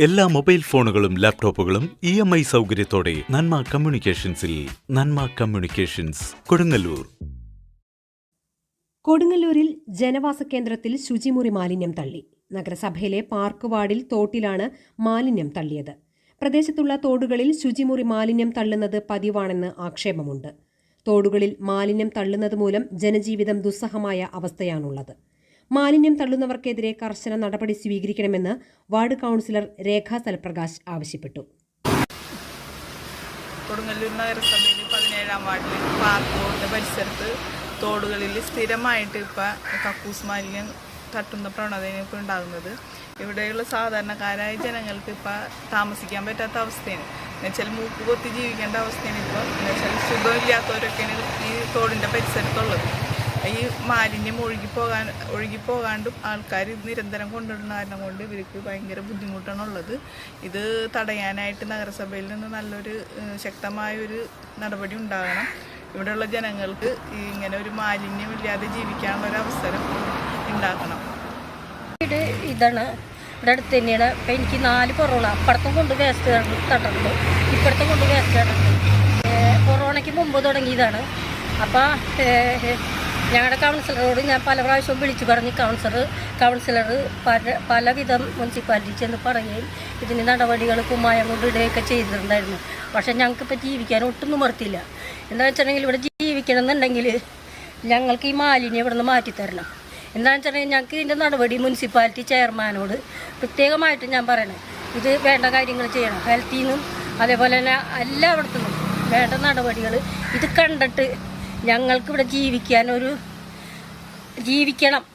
എല്ലാ മൊബൈൽ ഫോണുകളും ലാപ്ടോപ്പുകളും ഇ എം ഐ സൗകര്യത്തോടെ നന്മ കമ്മ്യൂണിക്കേഷൻസിൽ നന്മ കമ്മ്യൂണിക്കേഷൻസ് കൊടുങ്ങല്ലൂർ. കൊടുങ്ങല്ലൂരിൽ ജനവാസ കേന്ദ്രത്തിൽ ശുചിമുറി മാലിന്യം തള്ളി. നഗരസഭയിലെ പാർക്ക് വാർഡിൽ തോട്ടിലാണ് മാലിന്യം തള്ളിയത്. പ്രദേശത്തുള്ള തോടുകളിൽ ശുചിമുറി മാലിന്യം തള്ളുന്നത് പതിവാണെന്ന് ആക്ഷേപമുണ്ട്. തോടുകളിൽ മാലിന്യം തള്ളുന്നത് മൂലം ജനജീവിതം ദുസ്സഹമായ അവസ്ഥയാണുള്ളത്. മാലിന്യം തള്ളുന്നവർക്കെതിരെ കർശന നടപടി സ്വീകരിക്കണമെന്ന് വാർഡ് കൗൺസിലർ രേഖാ സൽപ്രകാശ് ആവശ്യപ്പെട്ടു. കൊടുങ്ങല്ലൂർ പാർക്ക് പരിസരത്ത് തോടുകളിൽ സ്ഥിരമായിട്ട് ഇപ്പം കക്കൂസ് മാലിന്യം തട്ടുന്ന പ്രവണതയാണ് ഇപ്പോൾ ഉണ്ടാകുന്നത്. ഇവിടെയുള്ള സാധാരണക്കാരായ ജനങ്ങൾക്ക് ഇപ്പം താമസിക്കാൻ പറ്റാത്ത അവസ്ഥയാണ്. എന്നുവെച്ചാൽ മൂക്ക് കൊത്തി ജീവിക്കേണ്ട അവസ്ഥയാണ് ഇപ്പോൾ എന്നുവെച്ചാൽ സുഖമില്ലാത്തവരൊക്കെയാണ് ഈ തോടിന്റെ പരിസരത്തുള്ളത്. ഈ മാലിന്യം ഒഴുകിപ്പോകാൻ ഒഴുകിപ്പോകാണ്ടും ആൾക്കാർ നിരന്തരം കൊണ്ടുവരുന്ന കാരണം കൊണ്ട് ഇവർക്ക് ഭയങ്കര ബുദ്ധിമുട്ടാണ് ഉള്ളത് ഇത് തടയാനായിട്ട് നഗരസഭയിൽ നിന്ന് നല്ലൊരു ശക്തമായൊരു നടപടി ഉണ്ടാകണം. ഇവിടെയുള്ള ജനങ്ങൾക്ക് ഇങ്ങനെ ഒരു മാലിന്യമില്ലാതെ ജീവിക്കാനുള്ള ഒരു അവസരം ഉണ്ടാക്കണം വീട് ഇതാണ്. ഇവിടെ അടുത്ത് തന്നെയാണ്. അപ്പം എനിക്ക് നാല് കൊറോണ അപ്പുറത്തും കൊണ്ട് വേസ്റ്റ് തട്ടുണ്ട് ഇപ്പുറത്തും കൊണ്ട് വേസ്റ്റ് തട്ടുണ്ട് കൊറോണയ്ക്ക് മുമ്പ് തുടങ്ങിയതാണ്. അപ്പോൾ ഞങ്ങളുടെ കൗൺസിലറോട് ഞാൻ പല പ്രാവശ്യവും വിളിച്ചു പറഞ്ഞു കൗൺസിലർ കൗൺസിലർ പല പലവിധം മുനിസിപ്പാലിറ്റി ചെന്ന് പറയുകയും ഇതിന് നടപടികൾ കുമ്മായം കൊണ്ട് ഇടുകയൊക്കെ ചെയ്തിട്ടുണ്ടായിരുന്നു. പക്ഷേ ഞങ്ങൾക്കിപ്പോൾ ജീവിക്കാൻ ഒട്ടും നിവർത്തിയില്ല. എന്താണെന്ന് വെച്ചിട്ടുണ്ടെങ്കിൽ ഇവിടെ ജീവിക്കണം എന്നുണ്ടെങ്കിൽ ഞങ്ങൾക്ക് ഈ മാലിന്യം ഇവിടെ നിന്ന് മാറ്റിത്തരണം എന്താണെന്ന് വെച്ചിട്ടുണ്ടെങ്കിൽ ഞങ്ങൾക്ക് ഇതിന്റെ നടപടി മുനിസിപ്പാലിറ്റി ചെയർമാനോട് പ്രത്യേകമായിട്ട് ഞാൻ പറയണം. ഇത് വേണ്ട കാര്യങ്ങൾ ചെയ്യണം. ഹെൽത്തിൽ നിന്നും അതേപോലെ തന്നെ എല്ലായിടത്തു നിന്നും വേണ്ട നടപടികൾ ഇത് കണ്ടിട്ട് ഞങ്ങൾക്ക് ജീവിക്കാനൊരു ജീവിക്കണം.